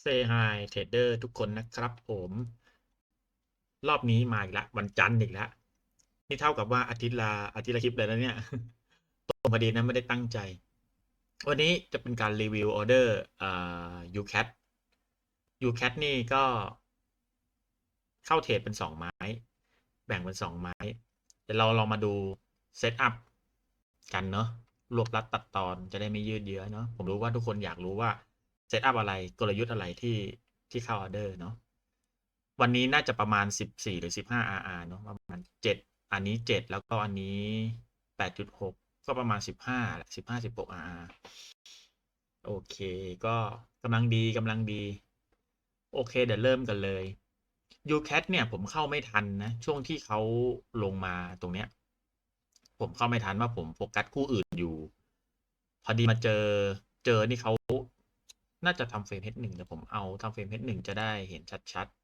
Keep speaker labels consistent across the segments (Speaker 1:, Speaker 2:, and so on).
Speaker 1: เซฮายเทรดเดอร์ทุกคนนะครับผม รอบนี้มาอีกแล้ววันจันทร์อีกแล้วนี่เท่ากับว่าอาทิตย์ละอาทิตย์ละคลิปเลยนะเนี่ยตรงพอดีนะไม่ได้ตั้งใจ วันนี้จะเป็นการรีวิวออเดอร์อ่า UCAT UCAT นี่ก็ เข้าเทรดเป็นสองไม้ แบ่งเป็นสองไม้เดี๋ยวเราลองมาดูเซตอัพกันเนาะรวบรัดตัดตอนจะได้ไม่ยืดเยื้อเนาะผมรู้ว่าทุกคนอยากรู้ว่า เซตอัพอะไรกลยุทธ์อะไรที่ที่เข้าออเดอร์เนาะวันนี้น่าจะประมาณ 14 หรือ 15 RR เนาะประมาณ 7 อันนี้ 7 แล้วก็อันนี้ 8.6 ก็ประมาณ 15แหละ15 16 RR โอเค ก็กำลังดีกำลังดี โอเค เดี๋ยวเริ่มกันเลย UCAT เนี่ยผมเข้าไม่ทันนะ ช่วงที่เขาลงมาตรงเนี้ย ผมเข้าไม่ทันว่าผมโฟกัสคู่อื่นอยู่ พอดีมาเจอเจอนี่เขา น่าจะทำเฟรม H1 แต่ผมเอาทำเฟรม H1 จะได้เห็นชัดๆ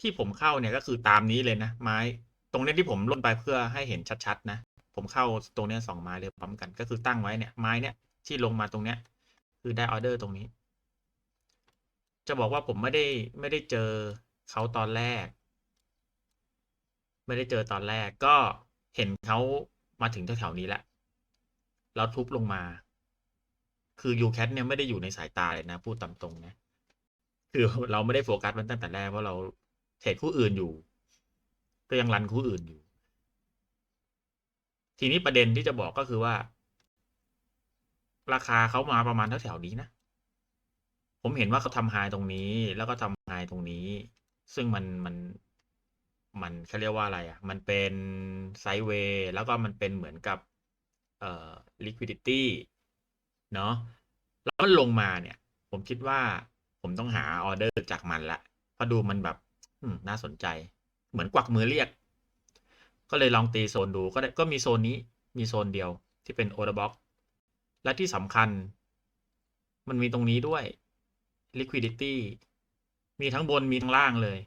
Speaker 1: ที่ผมเข้าเนี่ยก็คือตามนี้เลยนะ ไม้ตรงเนี้ยที่ผมล่นไปเพื่อให้เห็นชัดๆ นะ ผมเข้าตรงเนี้ยสองไม้เลยพร้อมกันก็คือตั้งไว้เนี่ยไม้เนี่ยที่ลงมาตรงเนี้ยคือได้ออเดอร์ตรงนี้ จะบอกว่าผมไม่ได้ไม่ได้เจอเขาตอนแรก ไม่ได้เจอตอนแรกก็เห็นเขามาถึงแถวๆนี้แหละแล้วทุบลงมา คือ UCAT เนี่ยไม่ได้อยู่ในสายตาเลยนะ พูดตามตรงนะ คือเราไม่ได้โฟกัสมันตั้งแต่แรกเพราเราเทรดคู่อื่นอยู่ ก็ยังรันคู่อื่นอยู่ ทีนี้ประเด็นที่จะบอกก็คือว่า ราคาเขามาประมาณแถวๆนี้นะ ผมเห็นว่าเขาทำไฮตรงนี้ แล้วก็ทำไฮตรงนี้ ซึ่งมันมันมันเขาเรียกว่าอะไรอะ มันเป็นไซด์เวย์แล้วก็มันเป็นเหมือนกับเอ่อ liquidity เนาะแล้วมันลงมาเนี่ย ผมคิดว่าผมต้องหาออเดอร์จากมันละเพราะดูมันแบบน่าสนใจ เหมือนกวักมือเรียก ก็เลยลองตีโซนดูก็ได้ก็มีโซนนี้มีโซนเดียวที่เป็น order box และที่สำคัญ มันมีตรงนี้ด้วย liquidity มีทั้งบนมีทั้งล่างเลย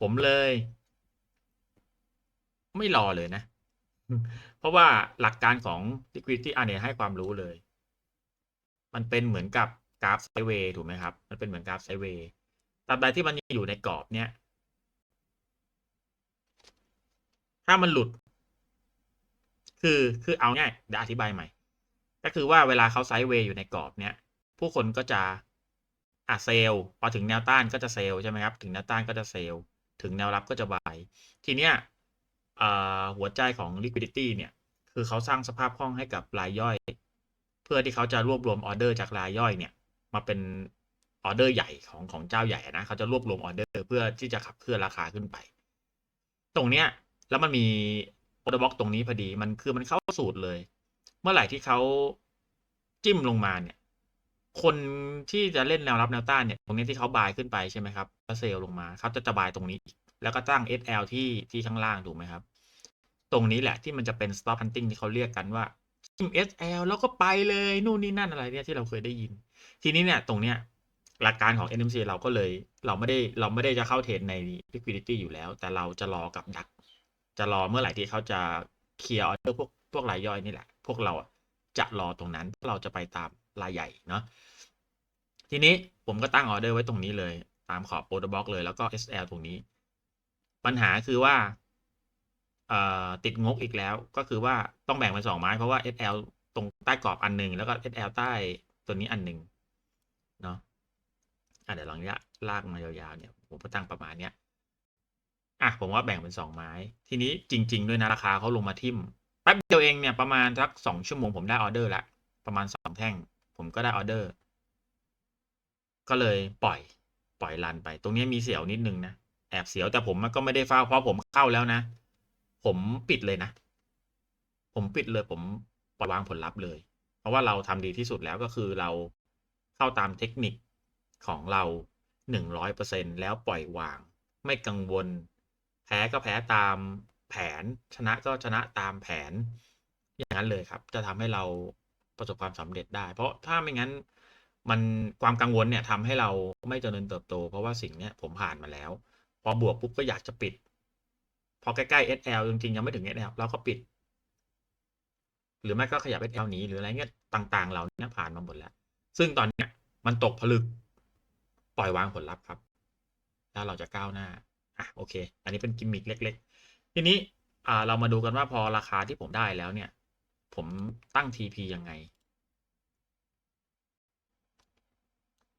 Speaker 1: ผมเลย ไม่รอเลยนะ เพราะว่าหลักการของ liquidity อันเนี้ยให้ความรู้เลย มันเป็นเหมือนกับกราฟไซเวย์ถูกไหมครับ มันเป็นเหมือนกราฟไซเวย์ตราบใดที่มันยังอยู่ในกรอบเนี่ยถ้ามันหลุด คือ คือเอาง่ายเดี๋ยวอธิบายใหม่ ก็คือว่าเวลาเขาไซเวย์อยู่ในกรอบเนี่ยผู้คนก็จะอะเซลพอถึงแนวต้านก็จะเซลใช่ไหมครับ ถึงแนวต้านก็จะเซลถึงแนวรับก็จะบาย ทีเนี้ยหัวใจของ liquidity เนี่ย คือเขาสร้างสภาพคล่องให้กับรายย่อย พื่อที่เขาจะรวบรวมออเดอร์จากรายย่อยเนี่ย มาเป็นออเดอร์ใหญ่ของของเจ้าใหญ่นะเขาจะรวบรวมออเดอร์เพื่อที่จะขับเคลื่อนราคาขึ้นไป ตรงเนี้ย แล้วมันมีโอเดอร์บ็อกตรงนี้พอดีมันคือมันเข้าสูตรเลย เมื่อไหร่ที่เขาจิ้มลงมาเนี่ย คนที่จะเล่นแนวรับแนวต้านเนี่ย ตรงนี้ที่เขาบายขึ้นไปใช่ไหมครับแล้วเซลลงมาเขาจะจะบายตรงนี้ แล้วก็ตั้ง SL ที่ที่ข้างล่างถูกไหมครับ ตรงนี้แหละที่มันจะเป็น stop hunting ที่เขาเรียกกันว่า จิ้ม SL แล้วก็ไปเลยนู่นนี่นั่นอะไรเนี่ยที่เราเคยได้ยิน ทีนี้เนี่ยตรงเนี้ยหลักการของ NMC เราก็เลย เราไม่ได้เราไม่ได้จะเข้าเทรดใน liquidity อยู่แล้ว แต่เราจะรอกับดัก จะรอเมื่อไหร่ที่เขาจะเคลียร์ออเดอร์พวกพวกรายย่อยนี่แหละ พวกเราจะรอตรงนั้นเราจะไปตามรายใหญ่เนาะทีนี้ผมก็ตั้งออเดอร์ไว้ตรงนี้เลย ตามขอบโปรตบล็อกเลยแล้วก็ SL ตรงนี้ ปัญหาคือว่า ติดงกอีกแล้ว ก็คือว่าต้องแบ่งเป็นสองไม้เพราะว่า SL ตรงใต้กรอบอันหนึ่งแล้วก็ SL ใต้ตัวนี้อันหนึ่งเนาะอะเดี๋ยวลองเนี้ยลากมายาวๆเนี่ยผมก็ตั้งประมาณเนี้ยอะผมว่าแบ่งเป็นสองไม้ ทีนี้จริง ๆ ด้วยนะราคาเขาลงมาทิ่มแป๊บเดียวเองเนี่ยประมาณสักสองชั่วโมงผมได้ออเดอร์ละประมาณสองแท่ง ผมก็ได้ออเดอร์ ก็เลยปล่อยปล่อยรันไป ตรงนี้มีเสียวนิดนึงนะแอบเสียวแต่ผมก็ไม่ได้เฝ้าเพราะผมเข้าแล้วนะ ผมปิดเลยนะ ผมปิดเลย ผมปล่อยวางผลลัพธ์เลย เพราะว่าเราทำดีที่สุดแล้วก็คือเราเข้าตามเทคนิคของเราหนึ่งร้อยเปอร์เซ็นแล้วปล่อยวาง ไม่กังวล แพ้ก็แพ้ตามแผน ชนะก็ชนะตามแผน อย่างนั้นเลยครับ จะทำให้เราประสบความสำเร็จได้ เพราะถ้าไม่งั้นมันความกังวลเนี่ยทำให้เราไม่เจริญเติบโต เพราะว่าสิ่งเนี้ยผมผ่านมาแล้ว พอบวกปุ๊บก็อยากจะปิด พอใกล้ๆ SL จริงๆ ยังไม่ถึง SL เราก็ปิด หรือไม่ก็ขยับ SL หนีหรืออะไรเงี้ยต่าง ๆเรานี่ยผ่านมาหมดแล้ว ซึ่งตอนเนี้ยมันตกผลึกปล่อยวางผลลัพธ์ครับ แล้วเราจะก้าวหน้าอะโอเค อันนี้เป็นกิมมิคเล็ก ๆ ทีนี้อ่าเรามาดูกันว่าพอราคาที่ผมได้แล้วเนี่ย ผมตั้ง TP ยังไง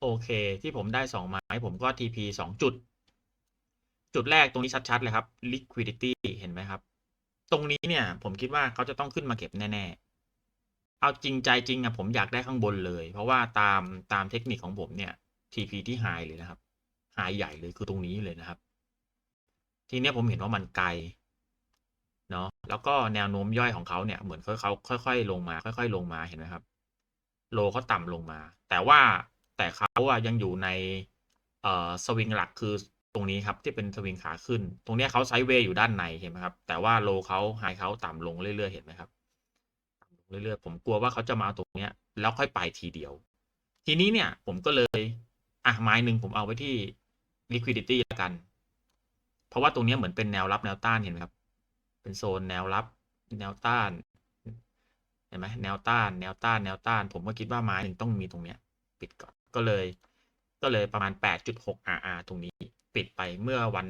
Speaker 1: โอเค ที่ผมได้สองไม้ผมก็ TP สองจุด จุดแรกตรงนี้ชัด ๆ เลยครับ liquidity เห็นไหมครับ ตรงนี้เนี่ยผมคิดว่าเขาจะต้องขึ้นมาเก็บแน่ ๆ เอาจริงใจจริงอะผมอยากได้ข้างบนเลย เพราะว่าตามตามเทคนิคของผมเนี่ย TP ที่ high เลยนะครับ high ใหญ่เลยคือตรงนี้เลยนะครับ ทีนี้ผมเห็นว่ามันไกลเนาะแล้วก็แนวโน้มย่อยของเขาเนี่ยเหมือนเขาเขาค่อย ๆ ลงมา ค่อย ๆ ลงมาเห็นไหมครับ โลเขาต่ำลงมา แต่ว่าแต่เขาอะยังอยู่ในเอ่อสวิงหลักคือ ตรงนี้ครับที่เป็นสวิงขาขึ้น ตรงนี้เขาไซด์เวย์อยู่ด้านในเห็นไหมครับ แต่ว่าโลเขาไฮเขาต่ำลงเรื่อยๆเห็นไหมครับต่ำลงเรื่อยๆ ผมกลัวว่าเขาจะมาตรงเนี้ย แล้วค่อยไปทีเดียว ทีนี้เนี่ยผมก็เลยอะไม้หนึ่งผมเอาไว้ที่ liquidity ละกัน เพราะว่าตรงนี้เหมือนเป็นแนวรับแนวต้านเห็นไหมครับ เป็นโซนแนวรับแนวต้าน เห็นไหมแนวต้าน แนวต้านแนวต้าน ผมก็คิดว่าไม้หนึ่งต้องมีตรงเนี้ย ปิดก่อนก็เลย ก็เลยประมาณ 8.6 RR ตรงนี้ ปิดไปเมื่อวัน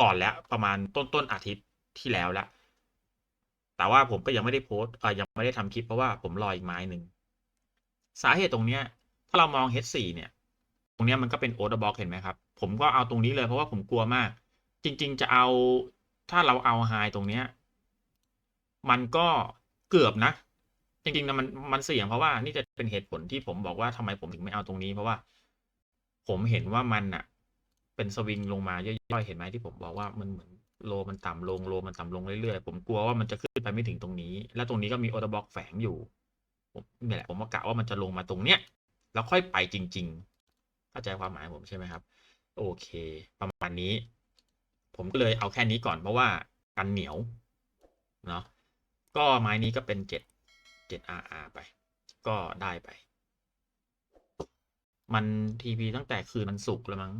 Speaker 1: ก่อนแล้วประมาณต้นต้นอาทิตย์ที่แล้วล้วแต่ว่าผมก็ยังไม่ได้โพสต์เออยังไม่ได้ทำคลิปเพราะว่าผมรออีกไม้หนึ่งสาเหตุตรงเนี้ย ถ้าเรามอง H4 เนี่ย ตรงเนี้ยมันก็เป็น order block เห็นไหมครับ ผมก็เอาตรงนี้เลยเพราะว่าผมกลัวมาก จริง ๆ จะเอาถ้าเราเอา high ตรงเนี้ย มันก็เกือบนะ จริงๆนะมันมันเสี่ยงเพราะว่านี่จะเป็นเหตุผลที่ผมบอกว่าทำไมผมถึงไม่เอาตรงนี้ เพราะว่า ผมเห็นว่ามันน่ะ เป็นสวิงลงมาย่อยๆเห็นไหมที่ผมบอกว่ามันเหมือนโลมันต่ำลงโลมันต่ำลงเรื่อยๆ ผมกลัวว่ามันจะขึ้นไปไม่ถึงตรงนี้ และตรงนี้ก็มีออเดอร์บล็อกแฝงอยู่ผมนี่แหละผมก็กะว่ามันจะลงมาตรงเนี้ยแล้วค่อยไปจริง ๆ เข้าใจความหมายผมใช่ไหมครับ โอเค ประมาณนี้ ผมก็เลยเอาแค่นี้ก่อนเพราะว่ากันเหนียวเนาะก็ไม้นี้ก็เป็นเจ็ดเจ็ด RR ไป ก็ได้ไป มันทีพีตั้งแต่คืนมันสุกแล้วมั้ง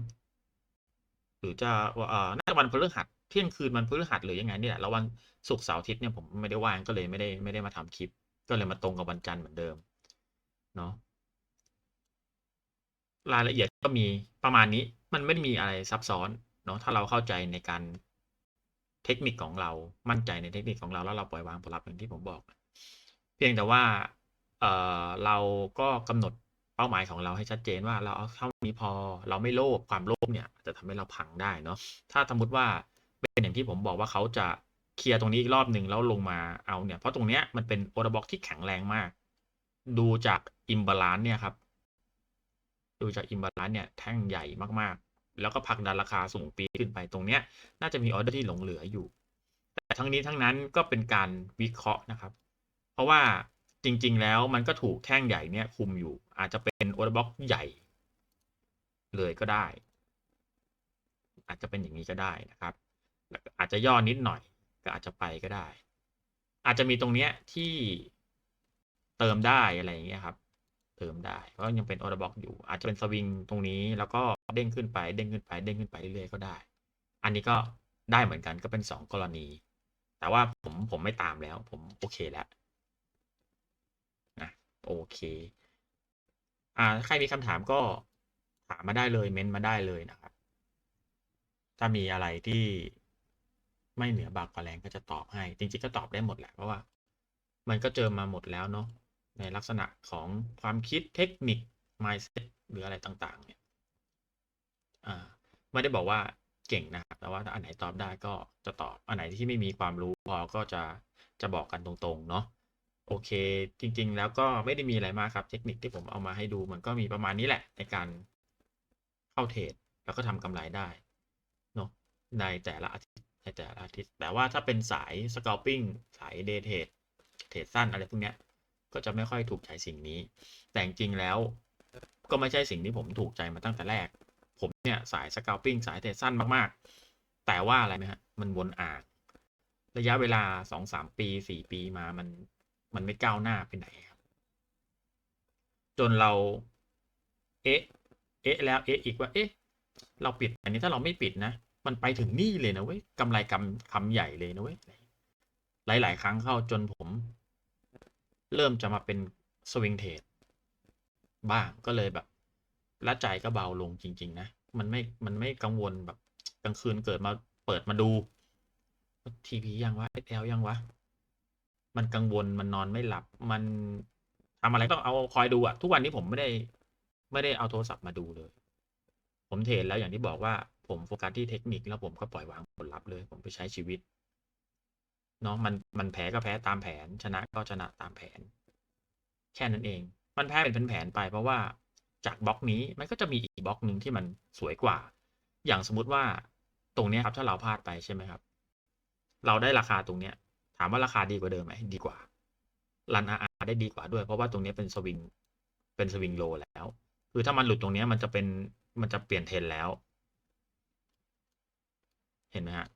Speaker 1: รือจะว่าเอ่อน่าจะวันพฤหัสเที่ยงคืนวันพฤหัสหรือยังไงนี่แหละแล้ววันศุกร์เสาร์อาทิตย์เนี่ยผมไม่ได้ว่างก็เลยไม่ได้ไม่ได้มาทำคลิป ก็เลยมาตรงกับวันจันทร์เหมือนเดิมเนาะรายละเอียดก็มีประมาณนี้มันไม่ได้มีอะไรซับซ้อนเนาะถ้าเราเข้าใจในการเทคนิคของเรามั่นใจในเทคนิคของเราแล้วเราปล่อยวางผลลัพธ์อย่างที่ผมบอก เพียงแต่ว่าเอ่อเราก็กำหนด เป้าหมายของเราให้ชัดเจนว่าเราเอาเท่านี้พอเราไม่โลภความโลภเนี่ยจะทำให้เราพังได้เนาะถ้าสมมติว่าเป็นอย่างที่ผมบอกว่าเขาจะเคลียร์ตรงนี้อีกรอบหนึ่งแล้วลงมาเอาเนี่ย เพราะตรงเนี้ยมันเป็นโอเดอร์บ็อกที่แข็งแรงมาก ดูจากอิมบาลานเนี่ยครับ ดูจากอิมบาลานเนี่ยแท่งใหญ่มากๆ แล้วก็ผักดันราคาสูงปีขึ้นไปตรงเนี้ย น่าจะมีออเดอร์ที่หลงเหลืออยู่ แต่ทั้งนี้ทั้งนั้นก็เป็นการวิเคราะห์นะครับ เพราะว่าจริง ๆ แล้วมันก็ถูกแท่งใหญ่เนี่ยคุมอยู่ อาจจะเป็นออเดอร์บ็อกใหญ่ เลยก็ได้ อาจจะเป็นอย่างนี้ก็ได้นะครับ อาจจะย่อนิดหน่อย ก็อาจจะไปก็ได้ อาจจะมีตรงเนี้ยที่เติมได้อะไรอย่างเงี้ยครับ เติมได้เพราะยังเป็นออเดอร์บ็อกอยู่ อาจจะเป็นสวิงตรงนี้แล้วก็เด้งขึ้นไปเด้งขึ้นไปเด้งขึ้นไปเรื่อยๆก็ได้ อันนี้ก็ได้เหมือนกันก็เป็นสองกรณี แต่ว่าผมผมไม่ตามแล้ว ผมโอเคแล้วนะโอเค อ่าใครมีคำถามก็ถามมาได้เลยเม้นต์มาได้เลยนะครับ ถ้ามีอะไรที่ไม่เหนือบากกว่าแรงก็จะตอบให้ จริงๆก็ตอบได้หมดแหละเพราะว่า มันก็เจอมาหมดแล้วเนาะในลักษณะของความคิดเทคนิค mindset หรืออะไรต่างๆ เนี่ยอ่าไม่ได้บอกว่าเก่งนะครับแต่ว่าอันไหนตอบได้ก็จะตอบ อันไหนที่ไม่มีความรู้พอก็จะจะบอกกันตรงๆ เนาะ โอเค จริง ๆ แล้วก็ไม่ได้มีอะไรมากครับ เทคนิคที่ผมเอามาให้ดูมันก็มีประมาณนี้แหละ ในการเข้าเทรดแล้วก็ทำกำไรได้เนาะในแต่ละอาทิตย์ในแต่ละอาทิตย์ แต่ว่าถ้าเป็นสาย scalping สาย day trade เทรดสั้นอะไรพวกเนี้ยก็จะไม่ค่อยถูกใจสิ่งนี้ แต่จริงๆแล้วก็ไม่ใช่สิ่งที่ผมถูกใจมาตั้งแต่แรก ผมเนี่ยสาย scalping สายเทรดสั้นมากๆ แต่ว่าอะไรไหมฮะ มันวนอ่าง ระยะเวลาสองสามปีสี่ปีมามัน มันไม่ก้าวหน้าไปไหนครับ จนเรา เอ๊ะ เอ๊ะ แล้วเอ๊ะอีกว่า เอ๊ะ เราปิด อันนี้ถ้าเราไม่ปิดนะ มันไปถึงนี่เลยนะเว้ยกำไรกำคำใหญ่เลยนะเว้ยหลาย ๆ ครั้งเข้าจนผม เริ่มจะมาเป็นสวิงเทรดบ้างก็เลยแบบละใจก็เบาลงจริง ๆ นะ มันไม่ มันไม่กังวลแบบกลางคืนเกิดมาเปิดมาดูทีวียังวะเอสยังวะ มันกังวลมันนอนไม่หลับ มันทำอะไรก็เอาคอยดูอะทุกวันนี้ผมไม่ได้ ไม่ได้เอาโทรศัพท์มาดูเลย ผมเทรนแล้วอย่างที่บอกว่าผมโฟกัสที่เทคนิคแล้วผมก็ปล่อยวางผลลัพธ์เลย ผมไปใช้ชีวิตเนาะมันมันแพ้ก็แพ้ตามแผน ชนะก็ชนะตามแผน แค่นั้นเอง มันแพ้เป็นแผนไป เพราะว่าจากบล็อกนี้มันก็จะมีอีกบล็อกหนึ่งที่มันสวยกว่า อย่างสมมุติว่าตรงนี้ครับถ้าเราพลาดไปใช่ไหมครับ เราได้ราคาตรงเนี้ย ถามว่าราคาดีกว่าเดิมไหมดีกว่ารันอาได้ดีกว่าด้วย เพราะว่าตรงนี้เป็นสวิงเป็นสวิงโลแล้ว คือถ้ามันหลุดตรงนี้มันจะเป็นมันจะเปลี่ยนเทรนแล้ว เห็นไหมฮะ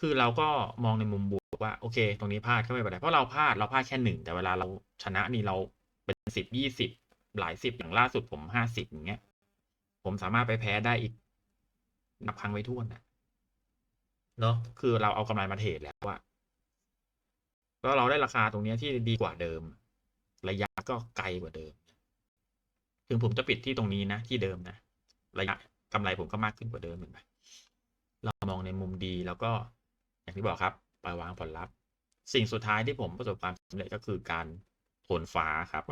Speaker 1: คือเราก็มองในมุมบวกว่าโอเค ตรงนี้พลาดก็ไม่เป็นไรเพราะเราพลาดเราพลาดแค่หนึ่งแต่เวลาเราชนะนี่เราเป็นสิบยี่สิบหลายสิบอย่างล่าสุดผมห้าสิบอย่างเงี้ย ผมสามารถไปแพ้ได้อีก นับครั้งไว้ทั่วนะเนาะคือเราเอากำไรมาเทรดแล้วว่า แล้วเราได้ราคาตรงนี้ที่ดีกว่าเดิม ระยะก็ไกลกว่าเดิม ถึงผมจะปิดที่ตรงนี้นะ ที่เดิมนะ ระยะกำไรผมก็มากขึ้นกว่าเดิมเห็นไหมเรามองในมุมดีแล้วก็อย่างที่บอกครับปล่อยวางผลลัพธ์ สิ่งสุดท้ายที่ผมประสบความสำเร็จก็คือการโทนฟ้าครับ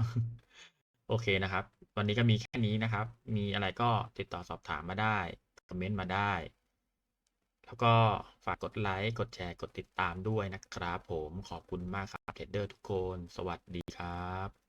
Speaker 1: โอเคนะครับ วันนี้ก็มีแค่นี้นะครับ มีอะไรก็ติดต่อสอบถามมาได้ คอมเมนต์มาได้ แล้วก็ฝากกดไลค์ กดแชร์ กดติดตามด้วยนะครับผม ขอบคุณมากครับเทรดเดอร์ทุกคน สวัสดีครับ